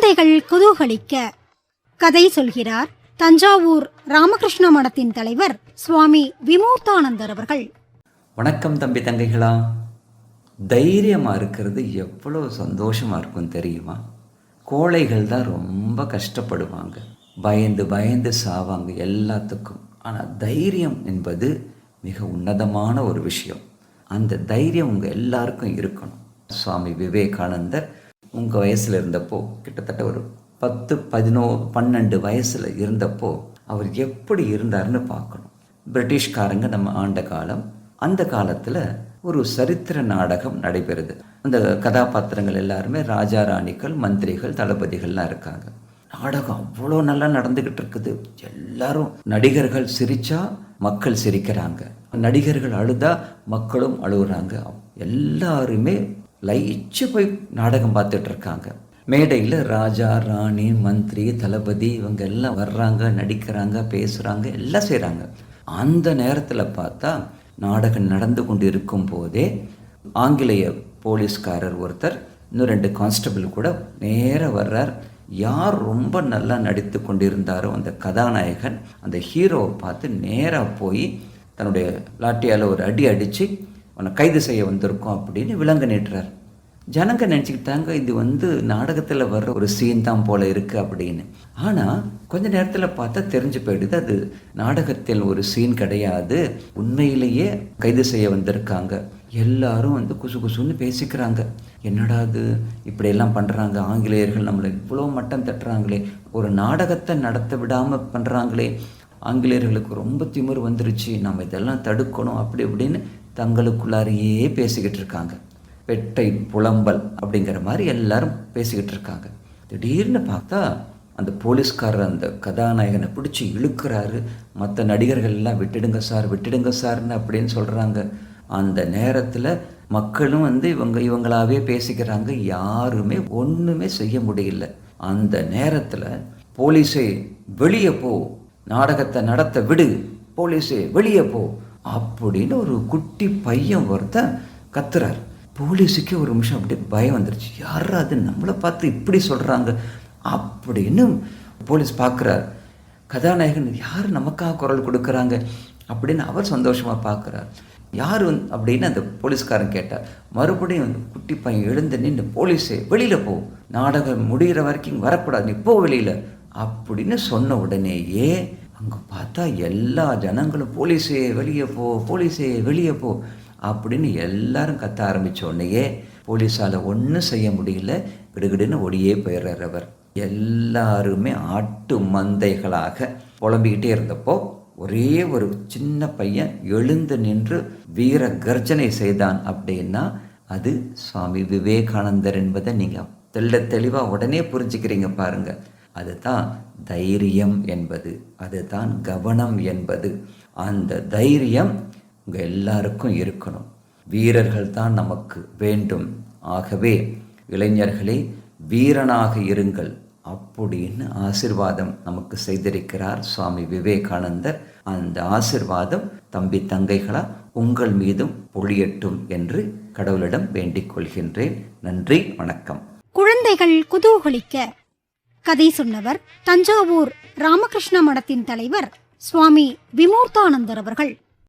குழந்தைகள் குதூகலிக்க கதை சொல்கிறார் தஞ்சாவூர் ராமகிருஷ்ண மடத்தின் தலைவர் சுவாமி விமூர்த்தானந்தர் அவர்கள். வணக்கம் தம்பி தங்கைகளா. தைரியமாக இருக்கிறது எவ்வளோ சந்தோஷமாக இருக்கும் தெரியுமா? கோழைகள் தான் ரொம்ப கஷ்டப்படுவாங்க. பயந்து பயந்து சாவாங்க எல்லாத்துக்கும். ஆனால் தைரியம் என்பது மிக உன்னதமான ஒரு விஷயம். அந்த தைரியம் உங்கள் எல்லாருக்கும் இருக்கணும். சுவாமி விவேகானந்தர் உங்கள் வயசில் இருந்தப்போ கிட்டத்தட்ட ஒரு பத்து பதினோ பன்னெண்டு வயசில் இருந்தப்போ அவர் எப்படி இருந்தாருன்னு பார்க்கணும். பிரிட்டிஷ்காரங்க நம்ம ஆண்ட காலம் அந்த காலத்தில் ஒரு சரித்திர நாடகம் நடைபெறுது. அந்த கதாபாத்திரங்கள் எல்லாருமே ராஜா ராணிகள் மந்திரிகள் தளபதிகள்லாம் இருக்காங்க. நாடகம் அவ்வளோ நல்லா நடந்துக்கிட்டு இருக்குது. எல்லாரும் நடிகர்கள் சிரிச்சா மக்கள் சிரிக்கிறாங்க. நடிகர்கள் அழுதா மக்களும் அழுகுறாங்க. எல்லாருமே லயிச்சு போய் நாடகம் பார்த்துட்டு இருக்காங்க மேடையில் ராஜா ராணி மந்திரி தளபதி இவங்க எல்லாம் வர்றாங்க நடிக்கிறாங்க பேசுகிறாங்க எல்லாம் செய்கிறாங்க அந்த நேரத்தில் பார்த்தா நாடகம் நடந்து கொண்டு இருக்கும் போதே ஆங்கிலேய போலீஸ்காரர் ஒருத்தர் இன்னும் ரெண்டு கான்ஸ்டபிள் கூட நேராக வர்றார். யார் ரொம்ப நல்லா நடித்து கொண்டிருந்தாரோ அந்த கதாநாயகன் அந்த ஹீரோவை பார்த்து நேராக போய் தன்னுடைய லாட்டியால் ஒரு அடி அடித்து உன்னை கைது செய்ய வந்திருக்கோம் அப்படின்னு விலங்கு நீட்டுறார் ஜனங்க நினச்சிக்கிட்டாங்க இது வந்து நாடகத்தில் வர்ற ஒரு சீன் தான் போல இருக்குது அப்படின்னு. ஆனால் கொஞ்ச நேரத்தில் பார்த்தா தெரிஞ்சு போயிடுது அது நாடகத்தில் ஒரு சீன் கிடையாது. உண்மையிலேயே கைது செய்ய வந்திருக்காங்க. எல்லாரும் வந்து குசு குசுன்னு பேசிக்கிறாங்க. என்னடா இது? இப்படியெல்லாம் பண்ணுறாங்க ஆங்கிலேயர்கள் நம்மளை இவ்வளோ மட்டம் தட்டுறாங்களே. ஒரு நாடகத்தை நடத்த விடாமல் பண்ணுறாங்களே ஆங்கிலேயர்களுக்கு ரொம்ப திமிர் வந்துருச்சு. நம்ம இதெல்லாம் தடுக்கணும் அப்படி இப்படின்னு தங்களுக்குள்ளாரையே பேசிக்கிட்டு இருக்காங்க. பெட்டை புலம்பல் அப்படிங்கிற மாதிரி எல்லாரும் பேசிக்கிட்டு இருக்காங்க. திடீர்னு பார்த்தா அந்த போலீஸ்காரர் அந்த கதாநாயகனை பிடிச்சி இழுக்கிறாரு. மற்ற நடிகர்கள்லாம் விட்டுடுங்க சார் விட்டுடுங்க சார்னு அப்படின்னு சொல்கிறாங்க அந்த நேரத்தில் மக்களும் வந்து இவங்க இவங்களாவே பேசிக்கிறாங்க. யாருமே ஒன்றுமே செய்ய முடியல. அந்த நேரத்தில் போலீஸே வெளியே போ நாடகத்தை நடத்த விடு போலீஸே வெளியே போ அப்படின்னு ஒரு குட்டி பையன் ஒருத்தன் கத்துறார். போலீஸுக்கே ஒரு நிமிஷம் அப்படியே பயம் வந்துருச்சு. யார் அது? நம்மளை பார்த்து இப்படி சொல்கிறாங்க அப்படின்னு போலீஸ் பார்க்குறார் கதாநாயகன் யார் நமக்காக குரல் கொடுக்குறாங்க? அப்படின்னு அவர் சந்தோஷமாக பார்க்குறார் யார் வந்து அப்படின்னு அந்த போலீஸ்காரன் கேட்டார். மறுபடியும் அந்த குட்டி பையன் எழுந்து நின்று போலீஸே வெளியில் போ. நாடகம் முடிகிற வரைக்கும் வரக்கூடாது. நீ போ வெளியில். அப்படின்னு சொன்ன உடனேயே அங்கே பார்த்தா எல்லா ஜனங்களும் போலீஸே வெளியே போ போலீஸே வெளியே போ அப்படின்னு எல்லாரும் கத்த ஆரம்பித்த உடனேயே போலீஸால் ஒன்றும் செய்ய முடியல. கிடுகிடுன்னு ஒடியே போயிடுறார் அவர். எல்லாருமே ஆட்டு மந்தைகளாக புலம்பிக்கிட்டே இருந்தப்போ ஒரே ஒரு சின்ன பையன் எழுந்து நின்று வீர கர்ஜனை செய்தான் அப்படின்னா அது சுவாமி விவேகானந்தர் என்பதை நீங்கள் தெள்ள தெளிவாக உடனே புரிஞ்சுக்கிறீங்க பாருங்கள் அதுதான் தைரியம் என்பது அதுதான் கவனம் என்பது. அந்த தைரியம் உங்கள் எல்லாருக்கும் இருக்கணும். வீரர்கள் தான் நமக்கு வேண்டும். ஆகவே இளைஞர்களே வீரனாக இருங்கள் அப்படின்னு ஆசிர்வாதம் நமக்கு செய்திருக்கிறார் சுவாமி விவேகானந்தர். அந்த ஆசிர்வாதம் தம்பி தங்கைகளா உங்கள் மீதும் பொழியட்டும் என்று கடவுளிடம் வேண்டிக் கொள்கின்றேன். நன்றி வணக்கம். குழந்தைகள் குதூகலிக்க கதை சொன்னவர் தஞ்சாவூர் ராமகிருஷ்ண மடத்தின் தலைவர் சுவாமி விமூர்த்தானந்தர் அவர்கள்.